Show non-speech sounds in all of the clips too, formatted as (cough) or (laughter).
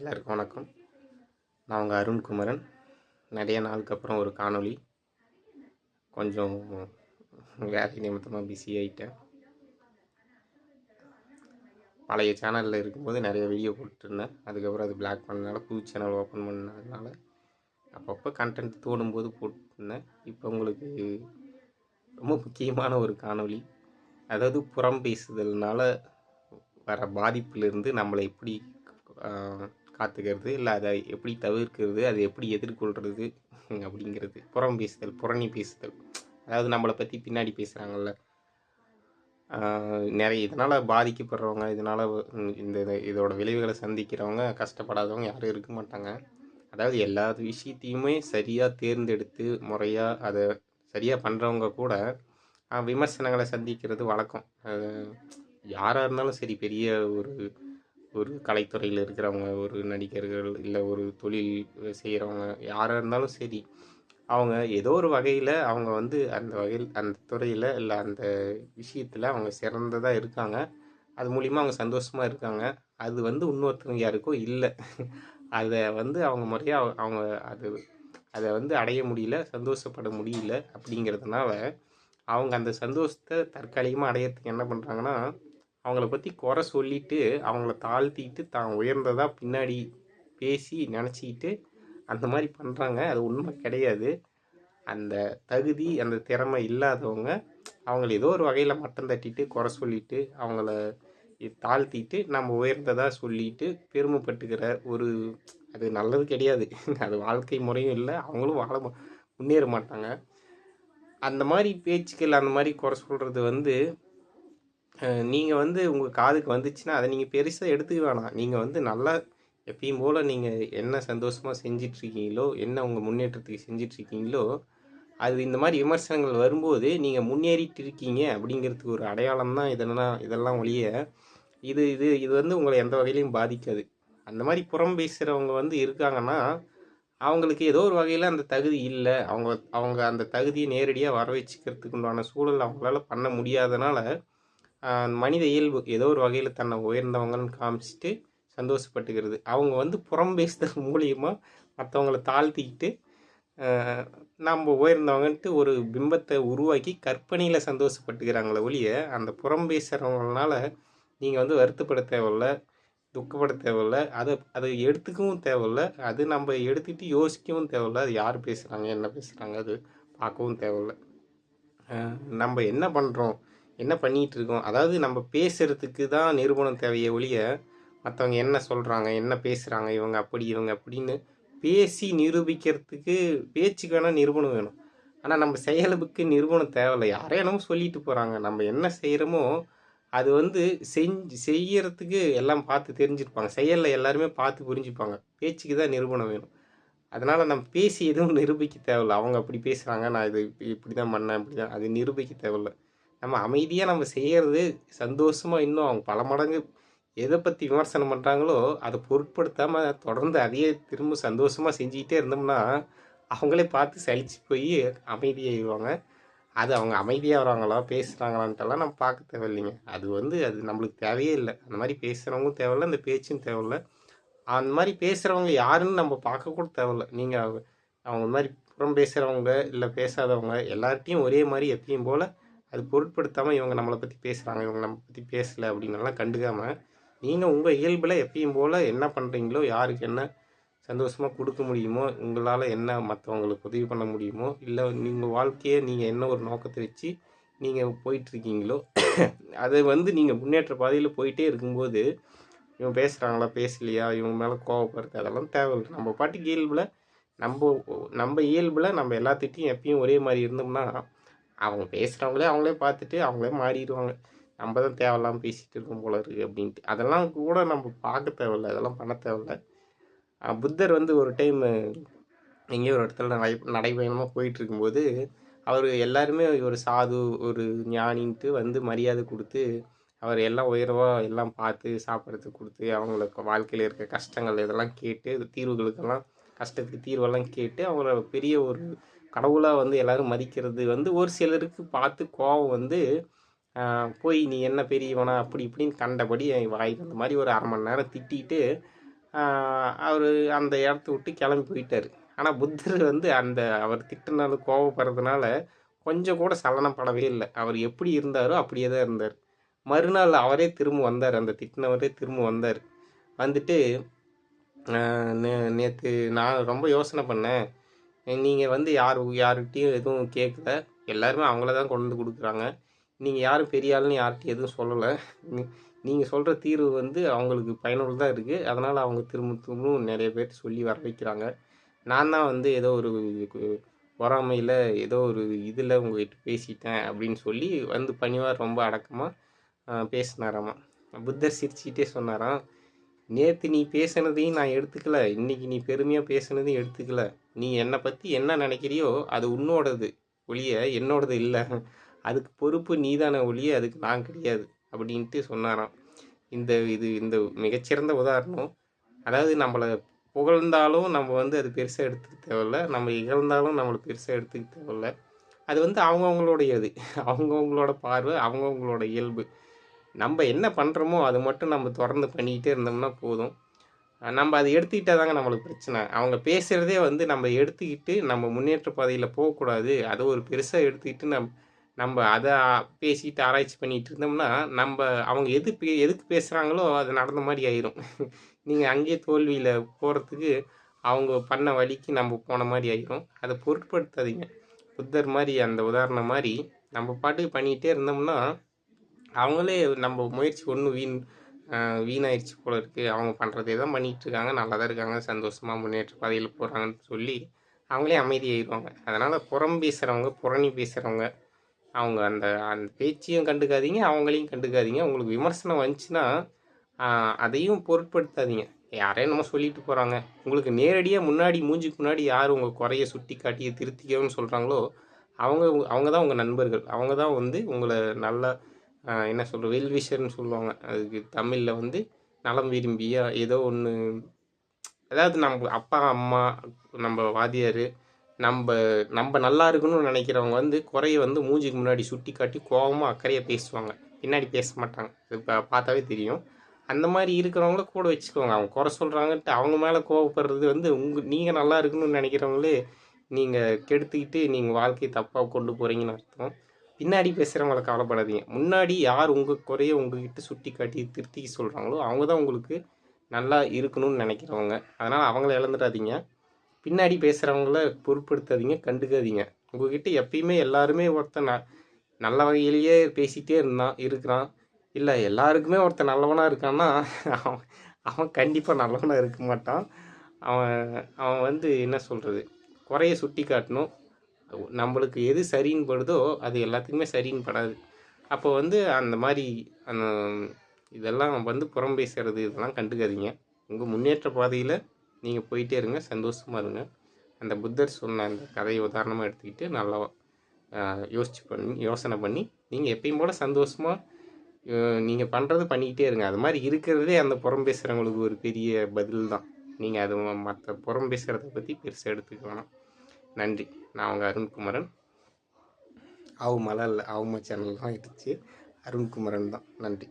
எல்லாருக்கும் வணக்கம். நான் உங்கள் அருண்குமரன். நிறைய நாளுக்கு அப்புறம் ஒரு காணொளி. கொஞ்சம் வேலை நிமித்தமாக பிஸி ஆகிட்டேன் பழைய சேனலில் இருக்கும்போது நிறைய வீடியோ போட்டுருந்தேன். அதுக்கப்புறம் அது பிளாக் பண்ணனால புது சேனல் ஓப்பன் பண்ணதுனால அப்பப்போ கண்டென்ட் தோணும்போது போட்டுருந்தேன். இப்போ உங்களுக்கு ரொம்ப முக்கியமான ஒரு காணொளி. அதாவது புறம் பேசுதல்னால வர பாதிப்பிலிருந்து நம்மளை எப்படி காத்துக்கிறது இல்லை அதை எப்படி தவிர்க்கிறது அதை எப்படி எதிர்கொள்கிறது (laughs) அப்படிங்கிறது. புறம் பேசுதல் புறணி பேசுதல். அதாவது நம்மளை பற்றி பின்னாடி பேசுகிறாங்கல்ல நிறைய இதனால் பாதிக்கப்படுறவங்க இதனால் இந்த இதோட விளைவுகளை சந்திக்கிறவங்க கஷ்டப்படாதவங்க யாரும் இருக்க மாட்டாங்க. அதாவது எல்லா விஷயத்தையுமே சரியாக தேர்ந்தெடுத்து முறையாக அதை சரியாக பண்ணுறவங்க கூட விமர்சனங்களை சந்திக்கிறது வழக்கம். யாராக இருந்தாலும் சரி பெரிய ஒரு ஒரு கலைத்துறையில் இருக்கிறவங்க ஒரு நடிகர்கள் இல்லை ஒரு தொழில் செய்கிறவங்க யாராக இருந்தாலும் சரி அவங்க ஏதோ ஒரு வகையில் அவங்க வந்து அந்த வகையில் அந்த துறையில் இல்லை அந்த விஷயத்தில் அவங்க சிறந்ததாக இருக்காங்க. அது மூலிமா அவங்க சந்தோஷமாக இருக்காங்க. அது வந்து இன்னொருத்தவங்க யாருக்கோ இல்லை. அதை வந்து அவங்க முறையாக அவங்க அது அதை வந்து அடைய முடியல சந்தோஷப்பட முடியல அப்படிங்கிறதுனால அவங்க அந்த சந்தோஷத்தை தற்காலிகமாக அடையறதுக்கு என்ன பண்ணுறாங்கன்னா அவங்கள பற்றி குறை சொல்லிட்டு அவங்கள தாழ்த்திட்டு தான் உயர்ந்ததாக பின்னாடி பேசி நினச்சிக்கிட்டு அந்த மாதிரி பண்ணுறாங்க அது உண்மை கிடையாது. அந்த தகுதி அந்த திறமை இல்லாதவங்க அவங்கள ஏதோ ஒரு வகையில் மட்டம் தட்டிட்டு குறை சொல்லிட்டு அவங்கள தாழ்த்திட்டு நம்ம உயர்ந்ததாக சொல்லிட்டு பெருமைப்பட்டுக்கிற ஒரு அது நல்லது கிடையாது. (laughs) அது வாழ்க்கை முறையும் இல்லை. அவங்களும் வாழ முன்னேற மாட்டாங்க. அந்த மாதிரி பேச்சுக்கள் அந்த மாதிரி குறை சொல்கிறது வந்து நீங்கள் வந்து உங்கள் காதுக்கு வந்துச்சுன்னா அதை நீங்கள் பெருசாக எடுத்துக்க வேணாம். நீங்கள் வந்து நல்லா எப்பயும் போல் நீங்கள் என்ன சந்தோஷமாக செஞ்சிட்ருக்கீங்களோ என்ன உங்கள் முன்னேற்றத்துக்கு செஞ்சிட்ருக்கீங்களோ அது இந்த மாதிரி விமர்சனங்கள் வரும்போது நீங்கள் முன்னேறிட்டு இருக்கீங்க அப்படிங்கிறதுக்கு ஒரு அடையாளம் தான் இதெல்லாம் இதெல்லாம் ஒழிய இது இது இது வந்து உங்களை எந்த வகையிலையும் பாதிக்காது. அந்த மாதிரி புறம் பேசுகிறவங்க வந்து இருக்காங்கன்னா அவங்களுக்கு ஏதோ ஒரு வகையில் அந்த தகுதி இல்லை. அவங்க அவங்க அந்த தகுதியை நேரடியாக வர வச்சுக்கிறதுக்கு உண்டான சூழல் அவங்களால பண்ண முடியாதனால மனித இயல்பு ஏதோ ஒரு வகையில் தன்னை உயர்ந்தவங்கன்னு காமிச்சிட்டு சந்தோஷப்பட்டுக்கிறது. அவங்க வந்து புறம் பேசுதல் (laughs) மூலியமாக மற்றவங்கள தாழ்த்திக்கிட்டு நம்ம உயர்ந்தவங்கன்ட்டு ஒரு பிம்பத்தை உருவாக்கி கற்பனையில் சந்தோஷப்பட்டுக்கிறாங்களே ஒழிய அந்த புறம் பேசுகிறவங்களால நீங்கள் வந்து வருத்தப்பட தேவையில்ல துக்கப்பட தேவையில்ல அதை அதை எடுத்துக்கவும் தேவையில்ல அது நம்ம எடுத்துக்கிட்டு யோசிக்கவும் தேவையில்ல அது யார் பேசுகிறாங்க என்ன பேசுகிறாங்க அது பார்க்கவும் தேவையில்ல. நம்ம என்ன பண்ணுறோம் என்ன பண்ணிகிட்டு இருக்கோம் அதாவது நம்ம பேசுகிறதுக்கு தான் நிறுவனம் தேவையை ஒழிய மற்றவங்க என்ன சொல்கிறாங்க என்ன பேசுகிறாங்க இவங்க அப்படி இவங்க அப்படின்னு பேசி நிரூபிக்கிறதுக்கு பேச்சுக்கு வேணால் நிறுவனம் வேணும். ஆனால் நம்ம செயலுக்கு நிறுவனம் தேவையில்லை. யாரையும் சொல்லிட்டு போகிறாங்க நம்ம என்ன செய்கிறோமோ அது வந்து செஞ்சு செய்யறதுக்கு எல்லாம் பார்த்து தெரிஞ்சிருப்பாங்க செயலில் எல்லாருமே பார்த்து புரிஞ்சுப்பாங்க. பேச்சுக்கு தான் நிரூபணம் வேணும். அதனால் நம்ம பேசி எதுவும் நிரூபிக்க தேவையில்ல. அவங்க அப்படி பேசுகிறாங்க நான் இது இப்படி- தான் பண்ணேன் இப்படி தான் அது நிரூபிக்க தேவையில்ல. நம்ம அமைதியாக நம்ம செய்கிறது சந்தோஷமாக இன்னும் அவங்க பல மடங்கு எதை பற்றி விமர்சனம் பண்ணுறாங்களோ அதை பொருட்படுத்தாமல் தொடர்ந்து அதையே திரும்ப சந்தோஷமாக செஞ்சுக்கிட்டே இருந்தோம்னா அவங்களே பார்த்து சலிச்சு போய் அமைதியாகிடுவாங்க அது அவங்க அமைதியாக வராங்களா பேசுகிறாங்களான்ட்டெல்லாம் நம்ம பார்க்க தேவையில்லைங்க. அது வந்து அது நம்மளுக்கு தேவையே இல்லை. அந்த மாதிரி பேசுகிறவங்களும் தேவையில்ல அந்த பேச்சும் தேவையில்லை. அந்த மாதிரி பேசுகிறவங்க யாருன்னு நம்ம பார்க்க கூட தேவையில்ல. நீங்கள் அவங்க அவங்க இந்த மாதிரி புறம் பேசுகிறவங்க இல்லை பேசாதவங்க எல்லார்ட்டையும் ஒரே மாதிரி எப்பயும் போல் அது பொருட்படுத்தாமல் இவங்க நம்மளை பற்றி பேசுகிறாங்க இவங்க நம்ம பற்றி பேசலை அப்படின்னலாம் கண்டுக்காமல் நீங்கள் உங்கள் இயல்பில் எப்பயும் போல் என்ன பண்ணுறீங்களோ யாருக்கு என்ன சந்தோஷமாக கொடுக்க முடியுமோ உங்களால் என்ன மற்றவங்களுக்கு உதவி பண்ண முடியுமோ இல்லை நீங்கள் வாழ்க்கையை நீங்கள் என்ன ஒரு நோக்கத்தை வச்சு நீங்கள் போயிட்டுருக்கீங்களோ அதை வந்து நீங்கள் முன்னேற்ற பாதையில் போயிட்டே இருக்கும்போது இவங்க பேசுகிறாங்களா பேசலையா இவங்க மேலே கோவப்படுறது அதெல்லாம் தேவையில்லை. நம்ம பாட்டுக்கு இயல்பில் நம்ம நம்ம இயல்பில் நம்ம எல்லாத்திட்டையும் எப்பயும் ஒரே மாதிரி இருந்தோம்னா அவங்க பேசுகிறவங்களே அவங்களே பார்த்துட்டு அவங்களே மாறிடுவாங்க. நம்ம தான் தேவையில்லாமல் பேசிகிட்டு இருக்கோம் போல இருக்குது அப்படின்ட்டு. அதெல்லாம் கூட நம்ம பார்க்க தேவையில்ல அதெல்லாம் பண்ண தேவையில்ல. புத்தர் வந்து ஒரு டைம் எங்கேயோ ஒரு இடத்துல நடை நடைபயணமாக போயிட்டு இருக்கும்போது அவர் எல்லாருமே ஒரு சாது ஒரு ஞானின்ட்டு வந்து மரியாதை கொடுத்து அவர் எல்லாம் உயர்வாக எல்லாம் பார்த்து சாப்பிட்றதுக்கு கொடுத்து அவங்களுக்கு வாழ்க்கையில் இருக்க கஷ்டங்கள் இதெல்லாம் கேட்டு தீர்வுகளுக்கெல்லாம் கஷ்டத்துக்கு தீர்வெல்லாம் கேட்டு அவங்கள பெரிய ஒரு கடவுளாக வந்து எல்லோரும் மதிக்கிறது வந்து ஒரு சிலருக்கு பார்த்து கோவம் வந்து போய் நீ என்ன பெரியவனா? அப்படி இப்படின்னு கண்டபடி என் வாய் அந்த மாதிரி ஒரு அரை மணி நேரம் திட்டிட்டு அவர் அந்த இடத்த விட்டு கிளம்பி போயிட்டார். ஆனால் புத்தர் வந்து அந்த அவர் திட்டினால கோவப்படுறதுனால கொஞ்சம் கூட சலனப்படவே இல்லை. அவர் எப்படி இருந்தாரோ அப்படியே தான் இருந்தார். மறுநாள் அவரே திரும்ப வந்தார். அந்த திட்டினவரே திரும்ப வந்தார். வந்துட்டு நே நேற்று நான் ரொம்ப யோசனை பண்ணேன். நீங்கள் வந்து யார் யார்கிட்டையும் எதுவும் கேட்கல எல்லாருமே அவங்கள தான் கொண்டு வந்து கொடுக்குறாங்க. நீங்கள் யாரும் பெரிய ஆளுன்னு யார்கிட்டையும் எதுவும் சொல்லலை. நீங்கள் சொல்கிற தீர்வு வந்து அவங்களுக்கு பயனுள்ளதாக இருக்குது அதனால் அவங்க திரும்ப திரும்பவும் நிறைய பேர் சொல்லி வர வைக்கிறாங்க. நான் தான் வந்து ஏதோ ஒரு பொறாமையில் ஏதோ ஒரு இதில் உங்கள்கிட்ட பேசிட்டேன் அப்படின்னு சொல்லி வந்து பணிவார் ரொம்ப அடக்கமாக பேசினாராமா. புத்தர் சிரிச்சுக்கிட்டே சொன்னாராம். நேற்று நீ பேசுனதையும் நான் எடுத்துக்கல. இன்னைக்கு நீ பெருமையாக பேசுனதையும் எடுத்துக்கல. நீ என்னை பற்றி என்ன நினைக்கிறியோ அது உன்னோடது. ஒழிய என்னோடது இல்லை. அதுக்கு பொறுப்பு நீதான ஒழிய அதுக்கு நான் கிடையாது அப்படின்ட்டு சொன்னாராம். இந்த இது இந்த மிகச்சிறந்த உதாரணம் அதாவது நம்மளை புகழ்ந்தாலும் நம்ம வந்து அது பெருசாக எடுத்துக்க தேவையில்ல நம்ம இகழ்ந்தாலும் நம்மளை பெருசாக எடுத்துக்க தேவையில்ல. அது வந்து அவங்கவுங்களுடையது அவங்கவுங்களோட பார்வை அவங்கவுங்களோட இயல்பு. நம்ம என்ன பண்ணுறோமோ அது மட்டும் நம்ம தொடர்ந்து பண்ணிக்கிட்டே இருந்தோம்னா போதும். நம்ம அதை எடுத்துக்கிட்டா தாங்க நம்மளுக்கு பிரச்சனை. அவங்க பேசுகிறதே வந்து நம்ம எடுத்துக்கிட்டு நம்ம முன்னேற்ற பாதையில் போகக்கூடாது. அதை ஒரு பெருசாக எடுத்துக்கிட்டு நம் நம்ம அதை பேசிக்கிட்டு ஆராய்ச்சி பண்ணிகிட்டு இருந்தோம்னா நம்ம அவங்க எது பே எதுக்கு பேசுகிறாங்களோ அது நடந்த மாதிரி ஆயிரும். நீங்கள் அங்கேயே தோல்வியில் போகிறதுக்கு அவங்க பண்ண வழிக்கு நம்ம போன மாதிரி ஆயிரும். அதை பொருட்படுத்தாதீங்க. புத்தர் மாதிரி அந்த உதாரணம் மாதிரி நம்ம பாட்டுக்கு பண்ணிகிட்டே இருந்தோம்னா அவங்களே நம்ம முயற்சி ஒன்று வீண் வீணாயிடுச்சு போல இருக்குது அவங்க பண்ணுறதே தான் பண்ணிகிட்டு இருக்காங்க நல்லா தான் இருக்காங்க. சந்தோஷமாக முன்னேற்ற பாதையில் போகிறாங்கன்னு சொல்லி அவங்களே அமைதியாகிடுவாங்க அதனால் புறம் பேசுகிறவங்க புறணி பேசுகிறவங்க அவங்க அந்த அந்த பேச்சையும் கண்டுக்காதீங்க அவங்களையும் கண்டுக்காதீங்க. உங்களுக்கு விமர்சனம் வந்துச்சுன்னா அதையும் பொருட்படுத்தாதீங்க. யாரையும் நம்ம சொல்லிட்டு போகிறாங்க உங்களுக்கு நேரடியாக முன்னாடி மூஞ்சிக்கு முன்னாடி யார் உங்கள் குறைய சுட்டி காட்டியை திருத்திக்கணும்னு சொல்கிறாங்களோ அவங்க அவங்க தான் உங்கள் நண்பர்கள். அவங்க தான் வந்து உங்களை நல்லா என்ன சொல்கிற வெல்விஷர்னு சொல்லுவாங்க. அதுக்கு தமிழில் வந்து நலம் விரும்பியா ஏதோ ஒன்று அதாவது நம்ம அப்பா அம்மா நம்ம வாதியார் நம்ம நம்ம நல்லா இருக்கணும்னு நினைக்கிறவங்க வந்து குறைய வந்து மூஞ்சிக்கு முன்னாடி சுட்டி காட்டி கோபமாக அக்கறையாக பேசுவாங்க. பின்னாடி பேச மாட்டாங்க. இப்போ பார்த்தாவே தெரியும். அந்த மாதிரி இருக்கிறவங்கள கூட வச்சுக்கோங்க. அவங்க குறை சொல்கிறாங்கன்ட்டு அவங்க மேலே கோவப்படுறது வந்து உங்கள் நீங்கள் நல்லா இருக்கணும்னு நினைக்கிறவங்களே நீங்கள் கெடுத்துக்கிட்டு நீங்கள் வாழ்க்கையை தப்பாக கொண்டு போகிறீங்கன்னு அர்த்தம். பின்னாடி பேசுகிறவங்கள கவலைப்படாதீங்க. முன்னாடி யார் உங்கள் குறைய உங்ககிட்ட சுட்டி காட்டி திருத்தி சொல்கிறாங்களோ அவங்க தான் உங்களுக்கு நல்லா இருக்கணும்னு நினைக்கிறவங்க. அதனால் அவங்கள இழந்துடாதீங்க. பின்னாடி பேசுகிறவங்கள பொருட்படுத்தாதீங்க கண்டுக்காதீங்க. உங்ககிட்ட எப்பயுமே எல்லாருமே ஒருத்தன் ந நல்ல வகையிலேயே பேசிகிட்டே இருந்தான் இருக்கிறான். இல்லை எல்லாருக்குமே ஒருத்தன் நல்லவனாக இருக்கான்னா அவன் அவன் கண்டிப்பாக நல்லவனாக இருக்க மாட்டான். அவன் அவன் வந்து என்ன சொல்கிறது குறைய சுட்டி காட்டணும். நம்மளுக்கு எது சரின்னு படுதோ அது எல்லாத்துக்குமே சரின்னு படாது. அப்போ வந்து அந்த மாதிரி அந்த இதெல்லாம் வந்து புறம் பேசுகிறது இதெல்லாம் கண்டுக்காதீங்க. உங்கள் முன்னேற்ற பாதையில் நீங்கள் போயிட்டே இருங்க சந்தோஷமாக இருங்க. அந்த புத்தர் சொன்ன அந்த கதையை உதாரணமாக எடுத்துக்கிட்டு நல்லா யோசிச்சு பண்ணி யோசனை பண்ணி நீங்கள் எப்பயும் போல் சந்தோஷமாக நீங்கள் பண்ணுறது பண்ணிக்கிட்டே இருங்க. அது மாதிரி இருக்கிறதே அந்த புறம் பேசுகிறவங்களுக்கு ஒரு பெரிய பதில் தான் நீங்கள் அது மற்ற புறம் பேசுகிறத பற்றி பெருசாக எடுத்துக்க வேணாம். நன்றி. நான் உங்கள் அருண்குமரன். ஆவு மலை இல்லை ஆவுமா சேனல் தான் இருந்துச்சு அருண்குமரன் தான். நன்றி.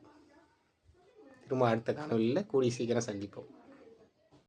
திரும்ப அடுத்த காணொலியில் கூடிய சீக்கிரம் சந்திப்போம்.